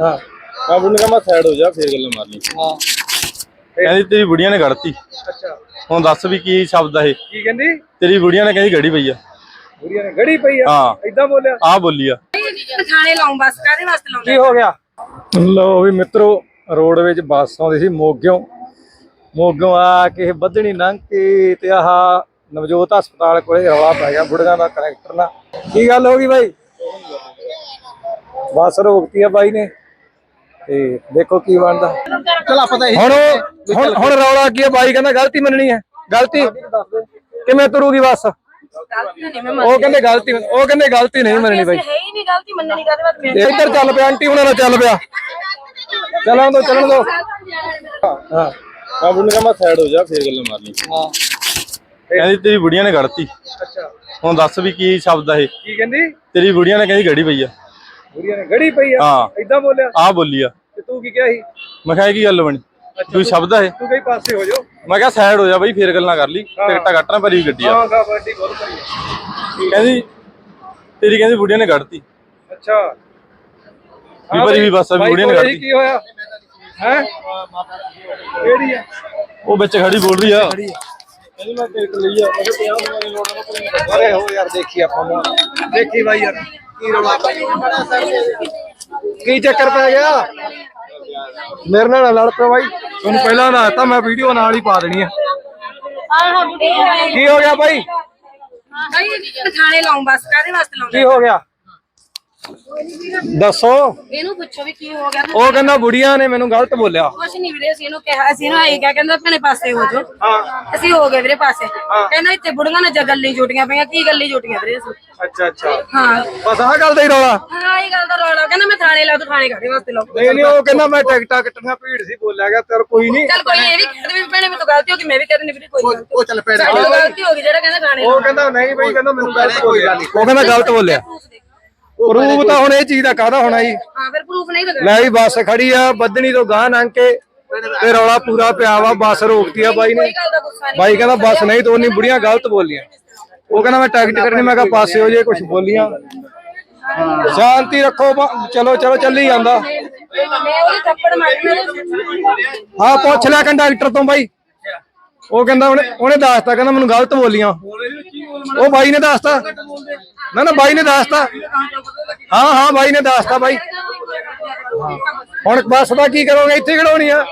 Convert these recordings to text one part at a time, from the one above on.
ਹਾਂ। ਬਾਬੂ ਨੇ ਕਹਾ ਸਾਈਡ ਹੋ ਜਾ ਫੇਰ ਗੱਲ ਮਾਰ ਲਈ ਹਾਂ। ਕਹਿੰਦੀ ਤੇਰੀ ਬੁੜੀਆਂ ਨੇ ਕੱਢਤੀ। ਅੱਛਾ। ਹੁਣ ਦੱਸ ਵੀ ਕੀ ਸ਼ਬਦ ਆ ਇਹ। ਕੀ ਕਹਿੰਦੀ? ਤੇਰੀ ਬੁੜੀਆਂ ਨੇ ਕਹਿੰਦੀ ਗੜੀ ਪਈ ਆ। ਬੁੜੀਆਂ ਨੇ ਗੜੀ ਪਈ ਆ? ਹਾਂ। ਇਦਾਂ ਬੋਲਿਆ? ਆ ਬੋਲੀ ਆ। ਥਾਣੇ ਲਾਉਂ ਬਸ ਕਾਦੇ ਵਾਸਤੇ ਲਾਉਂਦੇ? ਕੀ ਹੋ ਗਿਆ? ਲੋ ਵੀ ਮਿੱਤਰੋ ਰੋਡ ਵਿੱਚ ਬੱਸ ਆਉਂਦੀ ਸੀ ਮੋਗਿਓ। ਮੋਗਿਓ ਆ ਕੇ ਬੱਧਣੀ ਲੰਘ ਕੇ ਤੇ ਆਹ ਨਵਜੋਤ ਹਸਪਤਾਲ ਕੋਲੇ ਰੌਲਾ ਪੈ ਗਿਆ ਬੁੜੀਆਂ ਦਾ ਕਨੈਕਟਰ ਨਾਲ। ਕੀ ਗੱਲ ਹੋ ਗਈ ਬਾਈ? ਬੱਸ ਰੋਕਤੀ ਆ ਬਾਈ ਨੇ। ਤੇ ਦੇਖੋ ਕੀ ਬਣਦਾ। ਚਲ ਆਪਾਂ ਤਾਂ ਹੁਣ ਉਹ- ਹੁਣ ਹੁਣ ਰੌਲਾ ਕੀ ਆ ਬਾਈ ਕਹਿੰਦਾ ਗਲਤੀ ਮੰਨਣੀ ਹੈ। ਗਲਤੀ ਕਿਵੇਂ ਤੁਰੂਗੀ ਬੱਸ? ਗਲਤੀ ਨਹੀਂ ਮੈਂ ਉਹ ਕਹਿੰਦੇ ਗਲਤੀ ਉਹ ਕਹਿੰਦੇ ਗਲਤੀ ਨਹੀਂ ਮੰਨਣੀ ਬਾਈ। ਹੈ ਹੀ ਨਹੀਂ ਗਲਤੀ ਮੰਨਣੀ ਕਾਦੇ ਵਾਸਤੇ ਇੱਧਰ ਚੱਲ ਪਿਆ ਆਂਟੀ ਉਹਨਾਂ ਨਾਲ ਚੱਲ ਪਿਆ। ਚੱਲਣ ਦੋ ਚੱਲਣ ਦੋ। ਹਾਂ। ਬਾਬੂ ਨੇ ਕਹਾ ਸਾਈਡ ਹੋ ਜਾ ਫੇਰ ਗੱਲ ਮਾਰ ਲਈ ਹਾਂ। ਕਹਿੰਦੀ ਤੇਰੀ ਬੁੜੀਆਂ ਨੇ ਕੱਢਤੀ। ਅੱਛਾ। ਹੁਣ ਦੱਸ ਵੀ ਕੀ ਸ਼ਬਦ ਆ ਇਹ? ਕੀ ਕਹਿੰਦੀ? ਤੇਰੀ ਬੁੜੀਆਂ ਨੇ ਕਹਿੰਦੀ ਗੜੀ ਪਈ ਆ। ਬੁੜੀਆਂ ਨੇ ਗੜੀ ਪਈ ਆ? ਹਾਂ। ਇਦਾਂ ਬੋਲਿਆ? ਆ ਬੋਲੀ ਆ। ਤੇ ਕੀ ਕਿਹਾ ਸੀ? ਮੈਂ ਕਿਹਾ ਇਹ ਕੀ ਗੱਲ ਬਣੀ? ਤੂੰ ਸ਼ਬਦ ਆ ਇਹ ਤੂੰ ਕਈ ਪਾਸੇ ਹੋ ਜਾਓ। ਮੈਂ ਕਿਹਾ ਸਾਈਡ ਹੋ ਜਾ ਬਈ ਫੇਰ ਗੱਲਾਂ ਕਰ ਲਈ। ਟਿਕਟਾਂ ਕੱਟਣਾ ਭਰੀ ਗੱਡੀ ਆ। ਹਾਂ ਬਹੁਤ ਕਹਿੰਦੀ ਤੇਰੀ ਕਹਿੰਦੀ ਬੁੜੀਆਂ ਨੇ ਕੱਢਤੀ। ਅੱਛਾ। ਵੀ ਭਰੀ ਵੀ ਬੱਸ ਆ ਵੀ ਬੁੜੀਆਂ ਨੇ ਕੱਢਤੀ। ਕੀ ਹੋਇਆ? ਹੈ? ਕਿਹੜੀ ਆ? ਉਹ ਵਿੱਚ ਖੜੀ ਬੋਲ ਰਹੀ ਆ। ਕਹਿੰਦੀ ਮੈਂ ਟਿਕਟ ਲਈ ਆ। ਮੈਂ ਕਿਹਾ 50 ਰੁਪਏ ਲੋੜ ਆ ਅਰੇ ਹੋ ਯਾਰ ਦੇਖੀ ਆਪਾਂ ਨੂੰ। ਦੇਖੀ ਬਾਈ ਯਾਰ ਕੀ ਰੌਲਾ ਕੀ ਚੱਕਰ ਪੈ ਗਿਆ? ਮੇਰੇ ਨਾਲ ਨਾ ਲੜ ਪਿਆ ਬਾਈ ਤੁਹਾਨੂੰ ਪਹਿਲਾਂ ਦੱਸਤਾ ਮੈਂ ਵੀਡੀਓ ਨਾਲ ਹੀ ਪਾ ਦੇਣੀ ਆ ਕੀ ਹੋ ਗਿਆ ਬਾਈ ਥਾਣੇ ਲਾਉਂ ਬਸ ਕਾਦੇ ਵਾਸਤੇ ਲਾਉਂਦੇ ਕੀ ਹੋ ਗਿਆ ਦੱਸੋ। ਇਹਨੂੰ ਪੁੱਛੋ ਵੀ ਕੀ ਹੋ ਗਿਆ। ਉਹ ਕਹਿੰਦਾ ਬੁੜੀਆਂ ਨੇ ਮੈਨੂੰ ਗਲਤ ਬੋਲਿਆ। ਕੁਛ ਨਹੀਂ ਵੀਰੇ ਅਸੀਂ ਇਹਨੂੰ ਕਿਹਾ ਅਸੀਂ ਇਹਨੂੰ ਆਈ ਕਿਹਾ ਕਹਿੰਦਾ ਆਪਣੇ ਪਾਸੇ ਹੋ ਜਾਓ। ਹਾਂ। ਅਸੀਂ ਹੋ ਗਏ ਵੀਰੇ ਪਾਸੇ। ਕਹਿੰਦਾ ਇੱਥੇ ਬੁੜੀਆਂ ਨੇ ਜਗੱਲੀ ਜੁਟੀਆਂ ਪਈਆਂ ਕੀ ਗੱਲੀ ਜੁਟੀਆਂ ਵੀਰੇ ਅਸੀਂ। ਅੱਛਾ ਅੱਛਾ। ਹਾਂ। ਬਸ ਆਹ ਗੱਲ ਦਾ ਹੀ ਰੌਲਾ। ਹਾਂ ਇਹ ਗੱਲ ਦਾ ਰੌਲਾ। ਕਹਿੰਦਾ ਮੈਂ ਥਾਣੇ ਲਾ ਤੂੰ ਥਾਣੇ ਕਾਦੇ ਵਾਸਤੇ ਲਾਉਂ ਨਹੀਂ ਨਹੀਂ ਉਹ ਕਹਿੰਦਾ ਮੈਂ ਟਿਕਟਾਂ ਕੱਟਣੀਆਂ ਭੀੜ ਸੀ ਬੋਲਿਆ ਗਿਆ ਤੇਰ ਕੋਈ ਨਹੀਂ। ਚੱਲ ਕੋਈ ਇਹ ਵੀ ਕਹਿੰਦੇ ਵੀ ਭੈਣੇ ਤੋਂ ਗਲਤੀ ਹੋ ਗਈ ਮੈਂ ਵੀ ਕਹਿੰਦੀ ਵੀਰੇ ਕੋਈ ਉਹ ਚੱਲ ਤੋਂ ਗਲਤੀ ਹੋ ਗਈ ਜਿਹੜਾ ਕਹਿੰਦਾ ਥਾਣੇ ਉਹ ਕਹਿੰਦਾ ਨਹੀਂ ਬਈ ਕਹਿੰਦਾ ਮੈਨੂੰ ਗਲਤ ਬੋਲਿਆ। ਉਹ ਕਹਿੰਦਾ ਗਲਤ ਬੋਲਿਆ। ਪ੍ਰੂਫ ਤਾਂ ਹੁਣ ਇਹ ਚੀਜ਼ ਦਾ ਕਾਹਦਾ ਹੋਣਾ ਜੀ? ਹਾਂ ਫਿਰ ਪ੍ਰੂਫ ਨਹੀਂ ਲਗਾ ਲੈ ਵੀ ਬੱਸ ਖੜੀ ਆ ਬੱਦਣੀ ਤੋਂ ਗਾਂ ਲੰਘ ਕੇ ਤੇ ਰੌਲਾ ਪੂਰਾ ਪਿਆ ਵਾ ਬੱਸ ਰੋਕਤੀ ਆ ਬਾਈ ਨੇ। ਨਹੀਂ। ਬਾਈ ਕਹਿੰਦਾ ਬੱਸ ਨਹੀਂ ਤੋੜਨੀ ਬੁੜੀਆਂ ਗਲਤ ਬੋਲੀਆਂ। ਉਹ ਕਹਿੰਦਾ ਮੈਂ ਟਿਕਟ ਕਰਨੀ ਮੈਂ ਕਿਹਾ ਪਾਸੇ ਹੋ ਜੇ ਕੁਝ ਬੋਲੀਆਂ। ਸ਼ਾਂਤੀ ਰੱਖੋ ਚਲੋ ਚਲੋ ਚੱਲੀ ਜਾਂਦਾ। ਮੈਂ ਉਹਦੇ ਥੱਪੜ ਮਾਰਨਾ ਹਾਂ ਪੁੱਛ ਲਿਆ ਕੰਡਕਟਰ ਤੋਂ ਬਾਈ। ਉਹ ਕਹਿੰਦਾ ਉਹਨੇ ਉਹਨੇ ਦੱਸਤਾ ਕਹਿੰਦਾ ਮੈਨੂੰ ਗਲਤ ਬੋਲੀਆਂ। ਉਹ ਬਾਈ ਨੇ ਦੱਸਤਾ। ਨਾ ਨਾ ਬਾਈ ਨੇ ਦੱਸਤਾ। ਹਾਂ ਹਾਂ ਬਾਈ ਨੇ ਦੱਸਤਾ ਬਾਈ। ਹੁਣ ਬੱਸ ਦਾ ਕੀ ਕਰੋਗੇ? ਇੱਥੇ ਖੜਾਉਣੀ ਆ।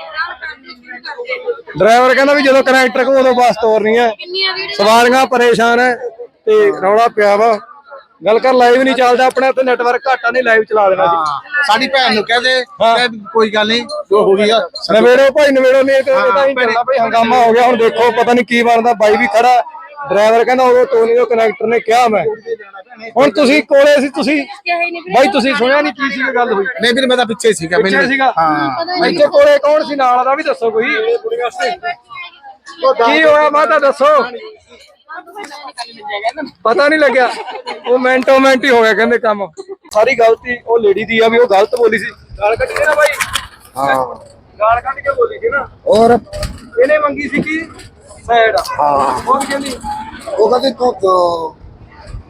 ਡਰਾਈਵਰ ਕਹਿੰਦਾ ਵੀ ਜਦੋਂ ਕਨੈਕਟਰ ਕੋ ਉਦੋਂ ਬੱਸ ਤੋਰਨੀ ਆ। ਸਵਾਰੀਆਂ ਪਰੇਸ਼ਾਨ ਐ ਤੇ ਰੌਲਾ ਪਿਆ ਵਾ। ਗੱਲ ਕਰ ਲਾਈਵ ਨਹੀਂ ਚੱਲਦਾ ਆਪਣੇ ਤੇ ਨੈਟਵਰਕ ਘਾਟਾ ਨਹੀਂ ਲਾਈਵ ਚਲਾ ਦੇਣਾ ਸੀ ਸਾਡੀ ਭੈਣ ਨੂੰ ਕਹਦੇ ਕੋਈ ਗੱਲ ਨਹੀਂ ਜੋ ਹੋ ਗਈ ਆ। ਨਵੇੜੋ ਭਾਈ ਨਵੇੜੋ ਨਹੀਂ ਤੇ ਇਹਦਾ ਹੀ ਚੱਲਦਾ ਭਾਈ ਹੰਗਾਮਾ ਹੋ ਗਿਆ। ਹੁਣ ਦੇਖੋ ਪਤਾ ਨਹੀਂ ਕੀ ਬਣਦਾ। ਬਾਈ ਵੀ ਖੜਾ। ਡਰਾਈਵਰ ਕਹਿੰਦਾ ਉਦੋਂ ਟੋਨੀ ਉਹ ਕਨੈਕਟਰ ਨੇ ਕਿਹਾ ਮੈਂ। ਹੁਣ ਤੁਸੀਂ ਕੋਲੇ ਸੀ ਤੁਸੀਂ ਨਹੀਂ ਬਾਈ ਤੁਸੀਂ ਸੁਣਿਆ ਨਹੀਂ ਕੀ ਸੀ ਗੱਲ ਹੋਈ? ਨਹੀਂ ਵੀਰ ਮੈਂ ਤਾਂ ਪਿੱਛੇ ਸੀਗਾ ਪਿੱਛੇ ਸੀਗਾ? ਹਾਂ। ਇੱਥੇ ਕੋਲੇ ਕੌਣ ਸੀ? ਨਾਲ ਦਾ ਵੀ ਦੱਸੋ ਕੋਈ। ਕੀ ਹੋਇਆ ਮਾਤਾ ਦੱਸੋ। ਪਤਾ ਨਹੀਂ ਲੱਗਿਆ। ਉਹ ਮਿੰਟੋ ਮਿੰਟ ਹੀ ਹੋ ਗਿਆ ਕਹਿੰਦੇ ਕੰਮ। ਸਾਰੀ ਗਲਤੀ ਉਹ ਲੇਡੀ ਦੀ ਆ ਵੀ ਉਹ ਗਲਤ ਬੋਲੀ ਸੀ। ਗਾਲ ਕੱਢੀ ਸੀ ਨਾ ਬਾਈ? ਹਾਂ। ਗਾਲ ਕੱਢ ਕੇ ਬੋਲੀ ਸੀ ਨਾ। ਔਰ ਇਹਨੇ ਮੰਗੀ ਸੀ ਕੀ? ਸਾਈਡ ਹਾਂ। ਉਹ ਕੀ ਕਹਿੰਦੀ ਉਹ ਕਹਿੰਦੇ ਤੂੰ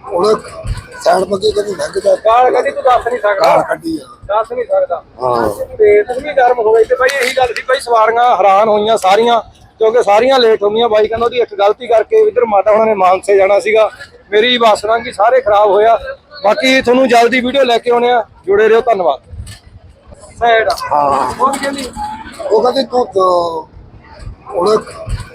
ਉਹ ਸਾਈਡ ਪੱਕੇ ਕਹਿੰਦੀ ਲੰਘ ਜਾ ਗਾਲ ਕੱਢੀ ਤੂੰ ਦੱਸ ਨਹੀਂ ਸਕਦਾ। ਕਾਰ ਕੱਢੀ ਆ। ਦੱਸ ਨਹੀਂ ਸਕਦਾ। ਹਾਂ। ਤੇ ਤੂੰ ਵੀ ਗਰਮ ਹੋ ਗਈ ਤੇ ਬਾਈ ਇਹੀ ਗੱਲ ਸੀ ਬਾਈ ਸਵਾਰੀਆਂ ਹੈਰਾਨ ਹੋਈਆਂ ਸਾਰੀਆਂ ਕਿਉਂਕਿ ਸਾਰੀਆਂ ਲੇਟ ਹੋਈਆਂ ਬਾਈ ਕਹਿੰਦਾ ਉਹਦੀ ਇੱਕ ਗਲਤੀ ਕਰਕੇ ਇਧਰ ਮਾਤਾ ਉਹਨਾਂ ਨੇ ਮਾਨਸੇ ਜਾਣਾ ਸੀਗਾ। ਮੇਰੀ ਬੱਸ ਲੰਘੀ ਸਾਰੇ ਖਰਾਬ ਹੋਇਆ। ਬਾਕੀ ਤੁਹਾਨੂੰ ਜਲਦੀ ਵੀਡੀਓ ਲੈ ਕੇ ਆਉਣੇ ਆ ਜੁੜੇ ਰਹੋ ਧੰਨਵਾਦ। ਸਾਈਡ ਹਾਂ। ਉਹ ਕੀ ਕਹਿੰਦੀ ਉਹ ਕਹਿੰਦੇ ਤੂੰ ਉਹ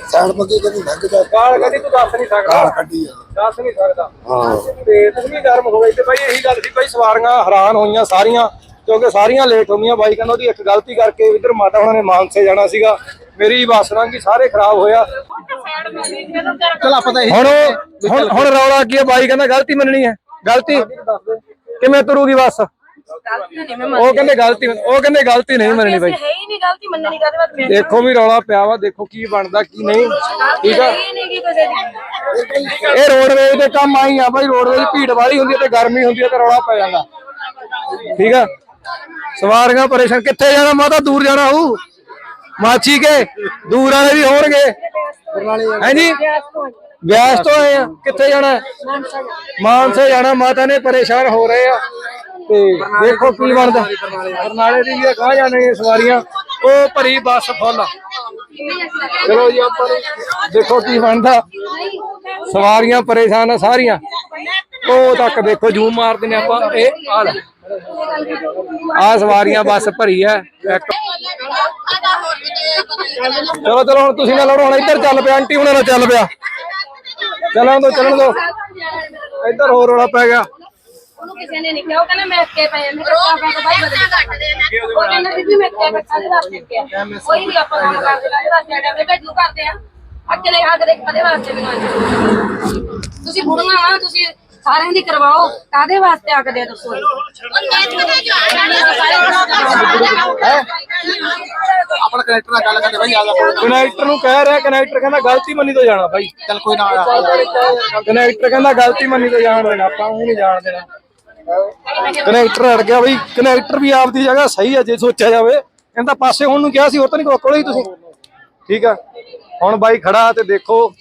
ਸਾਈਡ ਪੱਕੇ ਕਹਿੰਦੀ ਲੰਘ ਜਾ ਗਾਲ ਕੱਢੀ ਤੂੰ ਦੱਸ ਨਹੀਂ ਕਾਰ ਸਕਦਾ ਕੱਢੀ ਆ। ਦੱਸ ਨਹੀਂ ਸਕਦਾ। ਹਾਂ। ਤੇ ਤੂੰ ਵੀ ਗਰਮ ਹੋ ਗਈ ਤੇ ਬਾਈ ਇਹੀ ਗੱਲ ਸੀ ਬਾਈ ਸਵਾਰੀਆਂ ਹੈਰਾਨ ਹੋਈਆਂ ਸਾਰੀਆਂ ਕਿਉਂਕਿ ਸਾਰੀਆਂ ਲੇਟ ਹੋਈਆਂ ਬਾਈ ਕਹਿੰਦਾ ਉਹਦੀ ਇੱਕ ਗਲਤੀ ਕਰਕੇ ਇਧਰ ਮਾਤਾ ਉਹਨਾਂ ਨੇ ਮਾਨਸੇ ਜਾਣਾ ਸੀਗਾ। ਮੇਰੀ ਬੱਸ ਲੰਘੀ ਸਾਰੇ ਖਰਾਬ ਹੋਇਆ। ਚਲ ਆਪਾਂ ਤਾਂ ਹੁਣ ਉਹ- ਹੁਣ ਹੁਣ ਰੌਲਾ ਕੀ ਹੈ ਬਾਈ ਕਹਿੰਦਾ ਗਲਤੀ ਮੰਨਣੀ ਹੈ। ਗਲਤੀ। ਕਿਵੇਂ ਤੁਰੂਗੀ ਬੱਸ? ਉਹ ਕਹਿੰਦੇ ਗਲਤੀ ਉਹ ਕਹਿੰਦੇ ਗਲਤੀ ਨਹੀਂ ਮੰਨਣੀ ਬਾਈ ਹੈ ਹੀ ਨਹੀਂ ਗਲਤੀ ਮੰਨਣੀ ਕਾਦੇ ਵਾਸਤੇ ਦੇਖੋ ਵੀ ਰੌਲਾ ਪਿਆ ਵਾ ਦੇਖੋ ਕੀ ਬਣਦਾ ਕੀ ਨਹੀਂ। ਠੀਕ ਆ? ਇਹ ਰੋਡਵੇਜ ਦੇ ਕੰਮ ਆਈ ਆ ਬਾਈ ਰੋਡਵੇਜ ਭੀੜ ਵਾਲੀ ਹੁੰਦੀ ਤੇ ਗਰਮੀ ਹੁੰਦੀ ਤੇ ਰੌਲਾ ਪੈ ਜਾਂਦਾ। ਠੀਕ ਆ? ਸਵਾਰੀਆਂ ਪਰੇਸ਼ਾਨ ਕਿੱਥੇ ਜਾਣਾ ਮਾਤਾ ਦੂਰ ਜਾਣਾ ਹੂ ਮਾਚੀ ਕੇ ਦੂਰ ਵਾਲੇ ਵੀ ਹੋਣਗੇ। ਹਾਂਜੀ ਵਿਆਸ ਤੋਂ ਆਏ ਆ ਕਿੱਥੇ ਜਾਣਾ? ਮਾਨਸੇ ਜਾਣਾ ਮਾਤਾ ਨੇ ਪਰੇਸ਼ਾਨ ਹੋ ਰਹੇ ਆ। ਤੇ ਦੇਖੋ ਕੀ ਬਣਦਾ। ਬਰਨਾਲੇ ਦੀ। ਵੀ ਕਹਾਂ ਜਾਣਗੇ ਸਵਾਰੀਆਂ ਉਹ ਭਰੀ ਬੱਸ ਫੁੱਲ ਚਲੋ ਜੀ ਆਪਾਂ ਦੇਖੋ ਕੀ ਬਣਦਾ। ਸਵਾਰੀਆਂ ਪਰੇਸ਼ਾਨ ਆ ਸਾਰੀਆਂ। ਉਹ ਤੱਕ ਦੇਖੋ ਜੂਮ ਮਾਰਦੇ ਨੇ ਆਪਾਂ। ਇਹ ਆ ਲੈ। ਆ ਸਵਾਰੀਆਂ ਬੱਸ ਭਰੀ ਐ ਚਲੋ ਚਲੋ ਹੁਣ ਤੁਸੀਂ ਨਾ ਲੜੋ ਹੁਣ ਇੱਧਰ ਚੱਲ ਪਿਆ। ਆਂਟੀ ਹੁਣਾਂ ਨਾਲ ਚੱਲ ਪਿਆ। ਚੱਲਣ ਦੋ ਚੱਲਣ ਦੋ। ਇੱਧਰ ਹੋਰ ਰੌਲਾ ਪੈ ਗਿਆ। ਉਹਨੂੰ ਕਿਸੇ ਨੇ ਨਹੀਂ ਕਿਹਾ ਉਹ ਕਹਿੰਦਾ ਮੈਂ ਅੱਕੇ ਪਏ ਮੈਂ ਕਿਹਾ ਆਪਾਂ ਤਾਂ ਬਾਈ ਬਦਲ ਉਹ ਕਹਿੰਦਾ ਬੀਬੀ ਮੈਂ ਅੱਕੇ ਪਏ ਕਾਹਦੇ ਵਾਸਤੇ ਕਿਹਾ ਕੋਈ ਨਹੀਂ ਆਪਾਂ ਕੰਮ ਕਰਦੇ ਕਾਹਦੇ ਵਾਸਤੇ ਆਡੇ ਆਪਣੇ ਭੇਜੂ ਕਰਦੇ ਆ। ਅੱਗੇ ਨੇ ਹੱਥ ਦੇ ਕਦੇ ਵਾਸਤੇ ਵੀ ਨਾ ਤੁਸੀਂ ਬੁੜੀਆਂ ਵਾ ਤੁਸੀਂ ਸਾਰਿਆਂ ਦੀ ਕਰਵਾਓ। ਕਾਹਦੇ ਵਾਸਤੇ ਆਖਦੇ ਆ ਦੱਸੋ? ਆਪਣਾ ਕਨੈਕਟਰ ਨਾਲ ਗੱਲ ਕਰਦੇ ਭਾਈ ਆ ਕਨੈਕਟਰ ਨੂੰ ਕਹਿ ਰਿਹਾ ਕਨੈਕਟਰ ਕਹਿੰਦਾ ਗਲਤੀ ਮੰਨੀ ਤੋਂ ਜਾਣਾ ਬਾਈ। ਚੱਲ ਕੋਈ ਨਾ ਕਨੈਕਟਰ ਕਹਿੰਦਾ ਗਲਤੀ ਮੰਨੀ ਤੋਂ ਜਾਣ ਦੇਣਾ ਆਪਾਂ ਉਹ ਨਹੀਂ ਜਾਣ ਦੇਣਾ। ਕਨੈਕਟਰ ਅੜ ਗਿਆ ਬਈ, ਕਨੈਕਟਰ ਵੀ ਆਪਦੀ ਜਗ੍ਹਾ ਸਹੀ ਹੈ ਜੇ ਸੋਚਿਆ ਜਾਵੇ। ਕਹਿੰਦਾ ਪਾਸੇ ਹੁਣ ਨੂੰ ਕਿਹਾ ਸੀ, ਹੋਰ ਤਾਂ ਨਹੀਂ ਕੋਲੇ ਹੀ ਤੁਸੀਂ। ਠੀਕ ਆ? ਹੁਣ ਬਾਈ ਖੜਾ ਤੇ ਦੇਖੋ,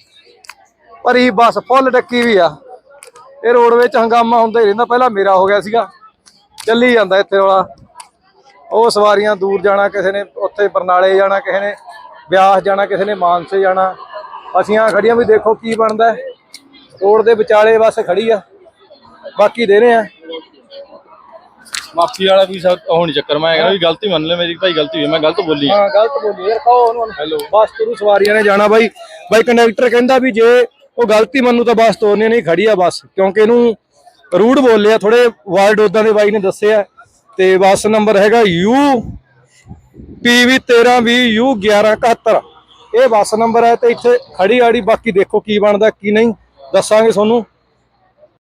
ਭਰੀ ਬੱਸ ਫੁੱਲ ਡੱਕੀ ਵੀ ਆ। ਇਹ ਰੋਡ ਵਿੱਚ ਹੰਗਾਮਾ ਹੁੰਦਾ ਹੀ ਰਹਿੰਦਾ, ਪਹਿਲਾਂ ਮੇਰਾ ਹੋ ਗਿਆ ਸੀਗਾ। ਚੱਲੀ ਜਾਂਦਾ ਇੱਥੇ ਵਾਲਾ। ਉਹ ਸਵਾਰੀਆਂ ਦੂਰ ਜਾਣਾ ਕਿਸੇ ਨੇ, ਉੱਥੇ ਬਰਨਾਲੇ ਜਾਣਾ ਕਿਸੇ ਨੇ, ਬਿਆਸ ਜਾਣਾ ਕਿਸੇ ਨੇ, ਮਾਨਸੇ ਜਾਣਾ। ਅਸੀਂ ਆ ਖੜੀਆਂ ਵੀ ਦੇਖੋ ਕੀ ਬਣਦਾ। ਰੋਡ ਦੇ ਵਿਚਾਲੇ ਬੱਸ ਖੜੀ ਆ। ਬਾਕੀ ਦੇ ਰਹੇ ਆ। ਮਾਫੀ ਵਾਲਾ ਵੀ ਸਭ ਨਹੀਂ ਚੱਕਰ ਮੈਂ ਕਹਿੰਦਾ ਵੀ ਗਲਤੀ ਮੰਨ ਲੈ ਮੇਰੀ ਭਾਈ ਗਲਤੀ ਹੋਈ ਮੈਂ ਗਲਤ ਬੋਲੀ ਹਾਂ ਗਲਤ ਬੋਲੀ ਯਾਰ ਕਹੋ ਉਹਨੂੰ ਹੈਲੋ ਬੱਸ ਤੁਰੂ ਸਵਾਰੀਆਂ ਨੇ ਜਾਣਾ ਬਾਈ। ਬਾਈ ਕੰਡਕਟਰ ਕਹਿੰਦਾ ਵੀ ਜੇ ਉਹ ਗਲਤੀ ਮੰਨੂ ਤਾਂ ਬੱਸ ਤੋਰਨੀ ਨਹੀਂ ਖੜੀ ਆ ਬੱਸ। ਕਿਉਂਕਿ ਇਹਨੂੰ ਰੂਡ ਬੋਲੇ ਆ ਥੋੜੇ ਵਰਡ ਉਦਾਂ ਦੇ ਬਾਈ ਨੇ ਦੱਸਿਆ। ਤੇ ਬੱਸ ਨੰਬਰ ਹੈਗਾ ਯੂ ਪੀਵੀ 1320 ਯੂ 1171 ਇਹ ਬੱਸ ਨੰਬਰ ਹੈ ਤੇ ਇੱਥੇ ਖੜੀ ਆੜੀ ਬਾਕੀ ਦੇਖੋ ਕੀ ਬਣਦਾ ਕੀ ਨਹੀਂ। ਦੱਸਾਂਗੇ ਤੁਹਾਨੂੰ।